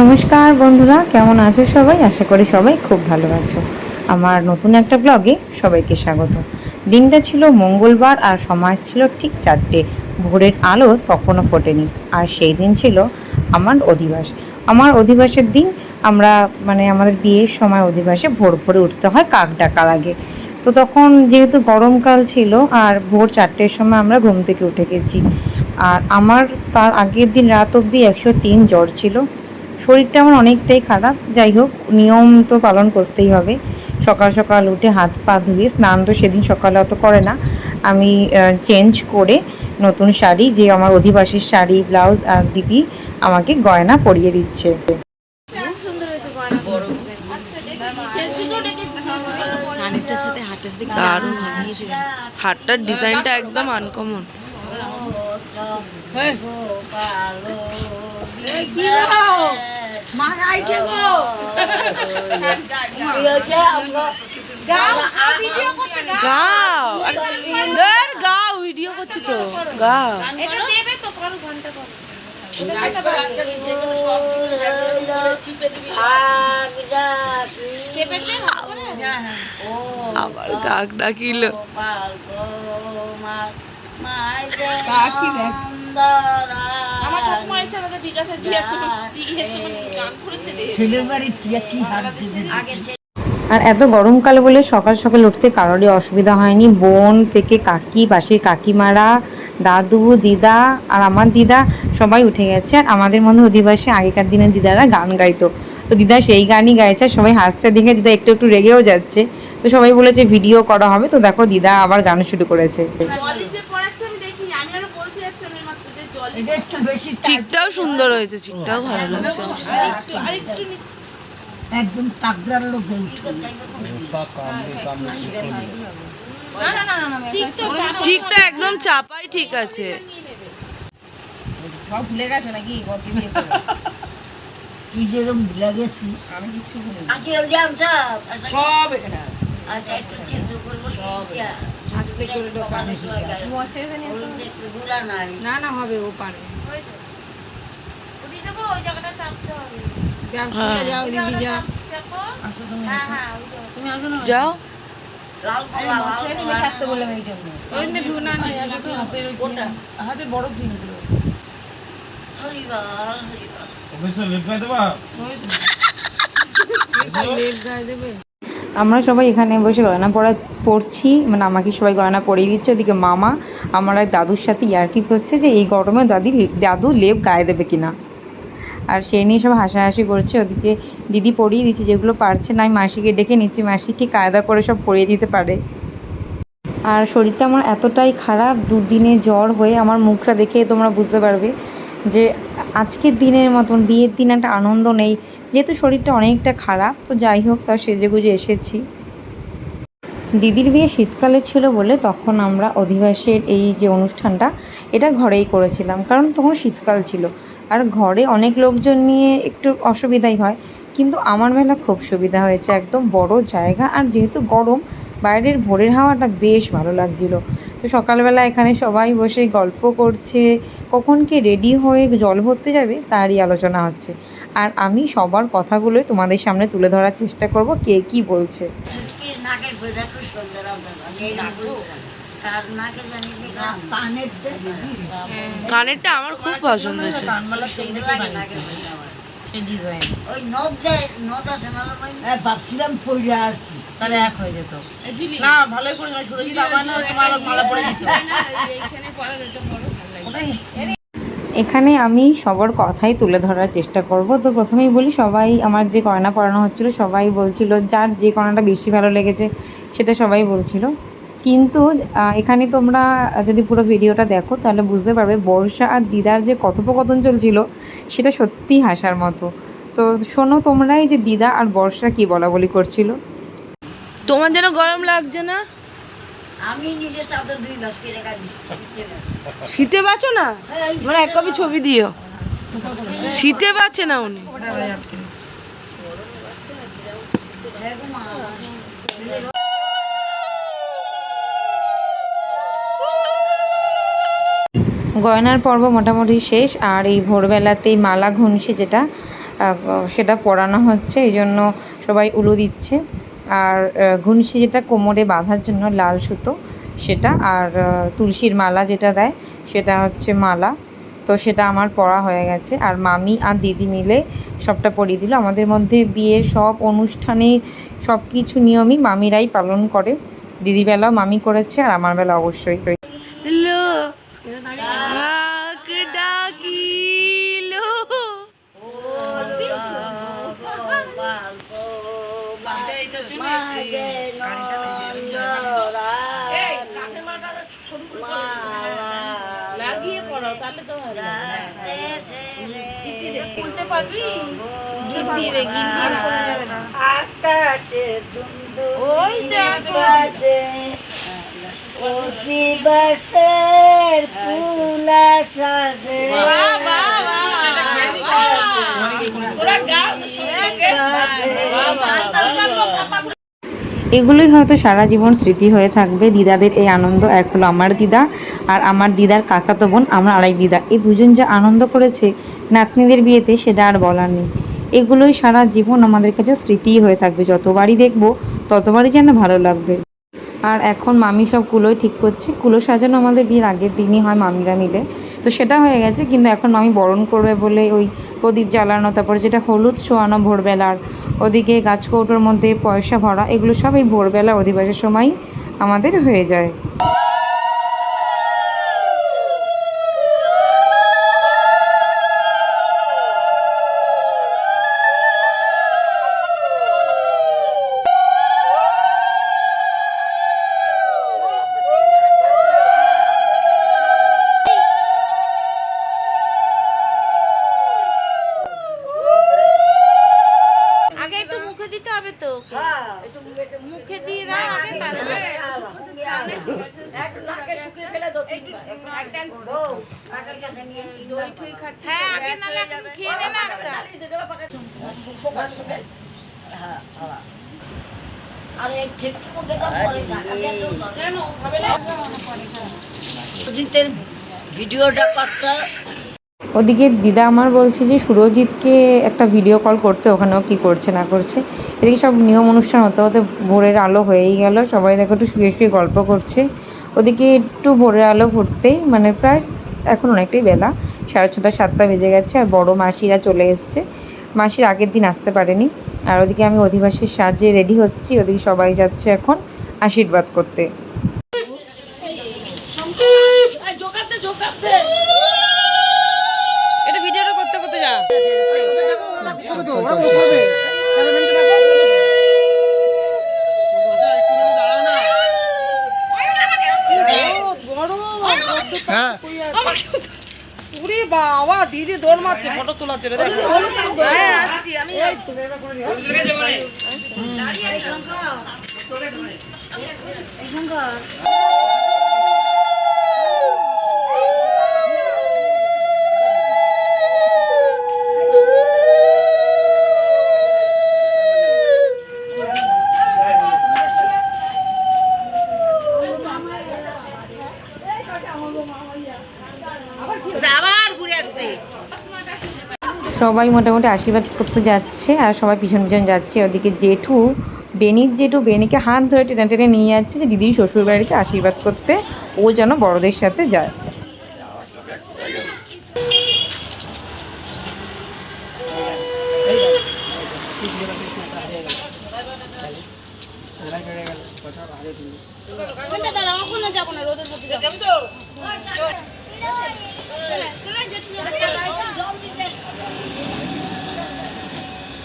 নমস্কার বন্ধুরা, কেমন আছো সবাই? আশা করি সবাই খুব ভালো আছো। আমার নতুন একটা ব্লগে সবাইকে স্বাগত। দিনটা ছিল মঙ্গলবার আর সময় ছিল ঠিক চারটে। ভোরের আলো তখনও ফোটেনি। আর সেই দিন ছিল আমার অধিবাস। আমার অধিবাসের দিন আমরা মানে আমাদের বিয়ের সময় অধিবাসে ভোর ভোরে উঠতে হয় কাক ডাকার আগে। তো তখন যেহেতু গরমকাল ছিল আর ভোর চারটের সময় আমরা ঘুম থেকে উঠে গেছি। আর আমার তার আগের দিন রাত অবধি একশো তিন জ্বর ছিল। শরীরটা আমার অনেকটাই খারাপ। যাই হোক নিয়ম তো পালন করতেই হবে। সকাল সকাল উঠে হাত পা ধুয়ে স্নান তো সেদিন সকালে অত করে না। আমি চেঞ্জ করে নতুন শাড়ি যে আমার অধিবাসীর শাড়ি ব্লাউজ আর দিদি আমাকে গয়না পরিয়ে দিচ্ছে। হাটটার ডিজাইনটা একদম আনকমন গাও। ভিডিও করছি তো। গাও। আবার কাক ডাকিল। আমার ঠাকুমা এসে আমাদের বিকাশের বিয়ের সময় বিয়ের সময় গান করেছে রে। আর এত গরমকাল বলে সকাল সকাল উঠতে কারোরই অসুবিধা হয়নি। বোন থেকে কাকি পাশের কাকিমারা দাদু দিদা আর আমার দিদা সবাই উঠে গেছে। আর আমাদের মধ্যে অধিবাসী আগেকার দিনের দিদারা গান গাইতো। তো দিদা সেই গানই গাইছে আর সবাই হাসছে। দেখে দিদা একটু একটু রেগেও যাচ্ছে। তো সবাই বলেছে ভিডিও করা হবে তো দেখো দিদা আবার গান শুরু করেছে জলি যে পড়াচ্ছে আমি দেখিনি আমি আরও বলতে যাচ্ছিলাম এই মাত্র যে জলি চিকটাও সুন্দর হয়েছে চিকটাও ভালো লাগছে একদম লোক ঠিক চিকটা একদম চাপাই ঠিক আছে সব ভুলে গেছো নাকি তুই যেরকম ভুলে গেছিস আমি কিচ্ছু ভুলে সব এখানে আস্তে করে দোকানে মশারিটা নিয়ে আসো। না না হবে ও পারবে। দিয়ে দেবো ওই জায়গাটা চাপতে হবে যাও। শুনে যাও দিদি যাও চাপো হ্যাঁ হ্যাঁ আসতে যাবে তো হাতে বড় লেপ গায়ে দেবে। আমরা সবাই এখানে বসে গয়না পড়া পড়ছি মানে আমাকে সবাই গয়না পরিয়ে দিচ্ছে, ওদিকে মামা, আমার এক দাদুর সাথে ইয়ার্কি করছে যে এই গরমে দাদি দাদু লেপ গায়ে দেবে কিনা। আর সে নিয়ে সব হাসাহাসি করছে, ওদিকে দিদি পরিয়ে দিচ্ছে, যেগুলো পারছে না, আমি মাসিকে ডেকে নিচ্ছি, মাসি ঠিক কায়দা করে সব পরিয়ে দিতে পারে। আর শরীরটা আমার এতটাই খারাপ, দুদিনে জ্বর হয়ে আমার মুখটা দেখে তোমরা বুঝতে পারবে যে আজকের দিনের মতন, বিয়ের দিন একটা আনন্দ নেই। যেহেতু শরীরটা অনেকটা খারাপ, তো যাই হোক তাও সেজে গুজে এসেছি। দিদির বিয়ে শীতকালে ছিল বলে তখন আমরা অধিবাসের এই যে অনুষ্ঠানটা, এটা ঘরেই করেছিলাম। কারণ তখন শীতকাল ছিল। আর ঘরে অনেক লোকজন নিয়ে একটু অসুবিধাই হয়। কিন্তু আমার মেলা খুব সুবিধা হয়েছে। একদম বড় জায়গা আর যেহেতু গরম, বাইরের ভোরের হাওয়াটা বেশ ভালো লাগছিল। তো সকালবেলা এখানে সবাই বসে গল্প করছে, কখন কে রেডি হয়ে জল ভরতে যাবে, তারই আলোচনা হচ্ছে। আর আমি সবার কথাগুলোই তোমাদের সামনে তুলে ধরার চেষ্টা করব কে কি বলছে। কানেরটা? আমার খুব পছন্দ হয়েছে। হ্যাঁ ভাবছিলাম পড়ে আসি। তাহলে এক হয়ে যেত। না ভালোই করে সুরজিৎ তোমার মালা পড়ে গেছে ওটাই। এখানে আমি সবার কথাই তুলে ধরার চেষ্টা করব। তো প্রথমেই বলি, সবাই আমার যে গয়না পরানো হচ্ছিল, সবাই বলছিল যার যে গয়নাটা বেশি ভালো লেগেছে সেটা সবাই বলছিল। কিন্তু এখানে তোমরা যদি পুরো ভিডিওটা দেখো, তাহলে বুঝতে পারবে বর্ষা আর দিদার যে কথোপকথন চলছিল, সেটা সত্যিই হাসার মতো। তো শোনো তোমরাই যে দিদা আর বর্ষা কি বলা বলি করছিল। তোমার যেন গরম লাগছে না? আমি নিজে চাদর দুই বাস করে শীতে বাঁচো না? মানে এক কপি ছবি দিও। শীতে বাঁচে না উনি? গয়নার পর্ব মোটামুটি শেষ আর এই ভোরবেলাতেই মালা ঘুনছে যেটা সেটা পরানো হচ্ছে এই জন্য সবাই উলু দিচ্ছে। আর ঘুনসি যেটা কোমরে বাঁধার জন্য লাল সুতো সেটা আর তুলসীর মালা যেটা দেয় সেটা হচ্ছে মালা। তো সেটা আমার পড়া হয়ে গেছে। আর মামি আর দিদি মিলে সবটা পরিয়ে দিল। আমাদের মধ্যে বিয়ের সব অনুষ্ঠানে সব কিছু নিয়মই মামিরাই পালন করে। দিদিবেলাও মামি করেছে আর আমার বেলা অবশ্যই লাগিয়ে পড়ো তাহলে তো হবে বলতে পারবি আকাশে ওই। বাজে অধিবাসের কুলা সাজে সঙ্গে এগুলোই হয়তো সারা জীবন স্মৃতি হয়ে থাকবে। দিদাদের এই আনন্দ এক হলো আমার দিদা আর আমার দিদার কাকাতো বোন, আমার আরেক দিদা। এই দুজন যা আনন্দ করেছে নাতনিদের বিয়েতে সেটা আর বলার নেই। এগুলোই সারা জীবন আমাদের কাছে স্মৃতিই হয়ে থাকবে। যতবারই দেখব ততবারই যেন ভালো লাগবে। আর এখন মামি সব কুলোই ঠিক করছি। কুলো সাজানো আমাদের বিয়ের আগের দিনই হয় মামিরা মিলে। তো সেটা হয়ে গেছে, কিন্তু এখন মামি বরণ করবে বলে ওই প্রদীপ জ্বালানো, তারপরে যেটা হলুদ ছোঁয়ানো ভোরবেলার, ওদিকে গাছকৌটোর মধ্যে পয়সা ভরা, এগুলো সব এই ভোরবেলা অধিবাসের সময় আমাদের হয়ে যায় আগে একটু মুখে দিতে হবে তো ওকে। একটু মুখে দিয়ে দাও আগে তারপরে দই ঠই খাচ্ছি হ্যাঁ আগে নালে এখন খেয়ে নে না একটা আরে ঠিক মুখে তো পরে সুজিতের ওদিকে দিদা আমার বলছে যে সুরজিৎকে একটা ভিডিও কল করতে, ওখানেও কি করছে, না করছে। এদিকে সব নিয়ম অনুষ্ঠান হতে হতে ভোরের আলো হয়েই গেল। সবাই দেখো একটু শুয়ে শুয়ে গল্প করছে। ওদিকে একটু ভোরের আলো ফুটতেই মানে প্রায় এখন অনেকটাই বেলা সাড়ে ছটা সাতটা বেজে গেছে আর বড় মাসিরা চলে এসছে মাসির আগের দিন আসতে পারেনি আর ওদিকে আমি অধিবাসীর সাজে রেডি হচ্ছি ওদিকে সবাই যাচ্ছে এখন আশীর্বাদ করতে জোকাতে জোকাতে এটা ভিডিওটা করতে করতে যা উরে বাবা দিদি দৌড় মারছে ফটো তোলাচ্ছে রে দেখো। হ্যাঁ আসছি আমি আবার সবাই মোটামুটি আশীর্বাদ করতে যাচ্ছে আর সবাই পিছন পিছন যাচ্ছে ওদিকে জেঠু বেনির জেঠু বেনিকে হাত ধরে টেনে টেনে নিয়ে যাচ্ছে যে দিদির শ্বশুর বাড়িতে আশীর্বাদ করতে ও যেন বড়দের সাথে যায় যাব না রোদের মধ্যে যাব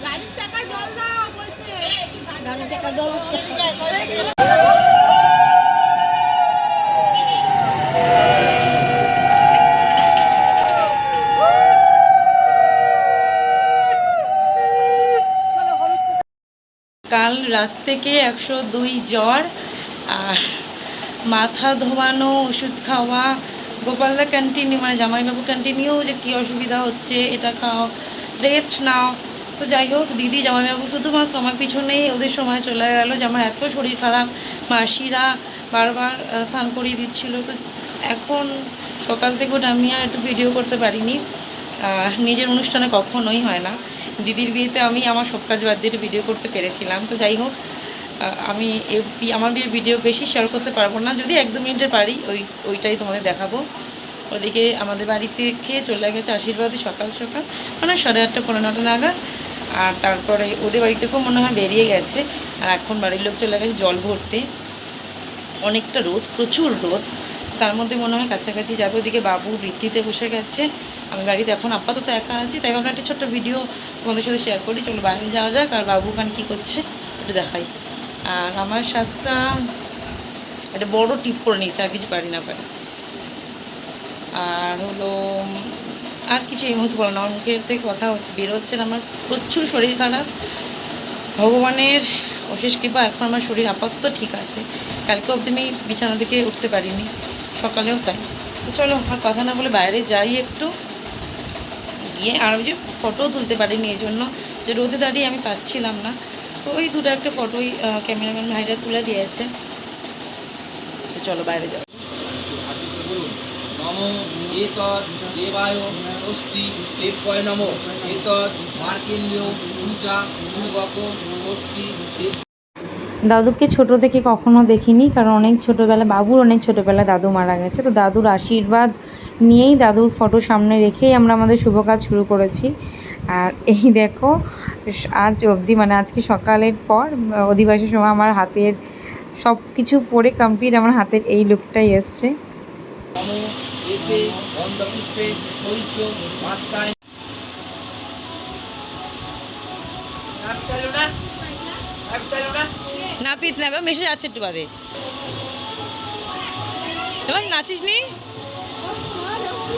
গাড়ির চাকায় জল দাও বলছে কাল রাত থেকে একশো দুই জ্বর, আর মাথা ধোয়ানো, ওষুধ খাওয়া গোপালদা কন্টিনিউ মানে জামাইবাবু কন্টিনিউ যে কী অসুবিধা হচ্ছে, এটা খাও রেস্ট নাও। তো যাই হোক, দিদি, জামাইবাবু শুধুমাত্র আমার পিছনেই ওদের সময় চলে গেল যে আমার এত শরীর খারাপ। মাসিরা বারবার স্নান করিয়ে দিচ্ছিল। তো এখন সকাল থেকে ওটা আমি আর একটু ভিডিও করতে পারিনি। নিজের অনুষ্ঠানে কখনোই হয় না। দিদির বিয়েতে আমি আমার সব কাজ বাদ দিয়ে ভিডিও করতে পেরেছিলাম। তো যাই হোক আমি আমার বিয়ের ভিডিও বেশি শেয়ার করতে পারব না। যদি এক দু মিনিটের পারি, ওই, ওইটাই তোমাদের দেখাবো। ওদিকে আমাদের বাড়ি থেকে চলে গেছে, আশীর্বাদে সকাল সকাল। মানে সাড়ে আটটা পনেরো নটা নাগাদ। আর তারপরে ওদের বাড়ি থেকেও মনে হয় বেরিয়ে গেছে। আর এখন বাড়ির লোক চলে গেছে জল ভরতে। অনেকটা রোদ, প্রচুর রোদ। তার মধ্যে মনে হয় কাছাকাছি যাবে। ওদিকে বাবু বৃদ্ধিতে বসে গেছে। আমি বাড়িতে এখন আপাতত একা আছি, তাই ভাবলাম একটা ছোট্ট ভিডিও তোমাদের সাথে শেয়ার করি। চলো বাইরে যাওয়া যাক, আর বাবু ওখানে কী করছে একটু দেখাই। আর আমার সাজটা একটা বড় টিপ করে নিয়েছে, আর কিছু পারি না পারি। আর হলো, আর কিছু এই মুহূর্তে বলো না, আমার মুখের থেকে কথা বেরোচ্ছে না, আমার প্রচুর শরীর খারাপ। ভগবানের অশেষ কৃপা, এখন আমার শরীর আপাতত ঠিক আছে। কালকে অবধি আমি বিছানা থেকে উঠতে পারিনি, সকালেও তাই। চলো, আর কথা না বলে বাইরে যাই একটু। গিয়ে আর ওই যে ফটোও তুলতে পারিনি, এই জন্য যে রোদে দাঁড়িয়ে আমি পাচ্ছিলাম না। তো ওই দুটো একটা ফটোই ক্যামেরাম্যান ভাইরা তুলে দিয়েছে। তো চলো বাইরে যাও। দাদুকে ছোট থেকে কখনো দেখিনি, কারণ অনেক ছোটোবেলা বাবুর অনেক ছোটোবেলা দাদু মারা গেছে। তো দাদুর আশীর্বাদ নিয়েই দাদুর ফটো সামনে রেখেই আমরা আমাদের শুভ কাজ শুরু করেছি। আর এই দেখো, আজ অবধি মানে আজকে সকালের পর অধিবাসের সময় আমার হাতের সব কিছু পরে কমপ্লিট আমার হাতের এই লুকটাই এসছে। মাত্রায় না মেশে যাচ্ছে একটু বাদে। নাচিস নি 我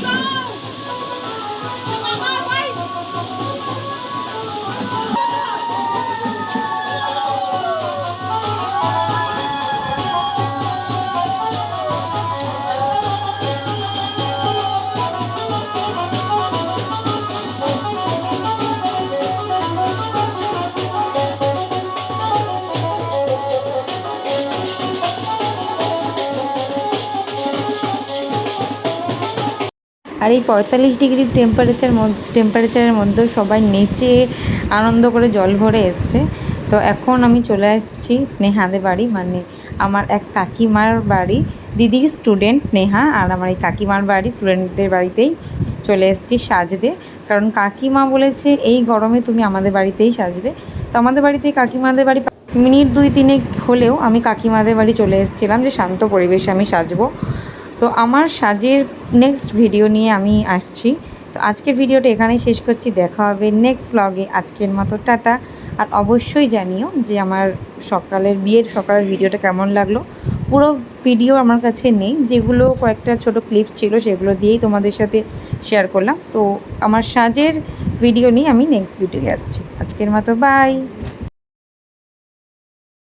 想，আর এই পঁয়তাল্লিশ ডিগ্রি টেম্পারেচার টেম্পারেচারের মধ্যেও সবাই নেচে আনন্দ করে জল ভরে এসছে। তো এখন আমি চলে আসছি স্নেহাদের বাড়ি মানে আমার এক কাকিমার বাড়ি। দিদির স্টুডেন্ট স্নেহা, আর আমার এই কাকিমার বাড়ি স্টুডেন্টদের বাড়িতেই চলে এসেছি সাজতে। কারণ কাকিমা বলেছে, এই গরমে তুমি আমাদের বাড়িতেই সাজবে। তো আমাদের বাড়িতে কাকিমাদের বাড়ি মিনিট দুই তিনেক হলেও আমি কাকিমাদের বাড়ি চলে এসেছিলাম যে শান্ত পরিবেশে আমি সাজবো। তো আমার সাজের নেক্সট ভিডিও নিয়ে আমি আসছি। তো আজকের ভিডিওটা এখানেই শেষ করছি। দেখা হবে নেক্সট ব্লগে আজকের মতো টাটা। আর অবশ্যই জানিও যে আমার সকালের বিয়ের সকালের ভিডিওটা কেমন লাগল। পুরো ভিডিও আমার কাছে নেই। যেগুলো কয়েকটা ছোট ক্লিপস ছিল সেগুলো দিয়েই তোমাদের সাথে শেয়ার করলাম। তো আমার সাজের ভিডিও নিয়ে আমি নেক্সট ভিডিও আসছি। আজকের মতো বাই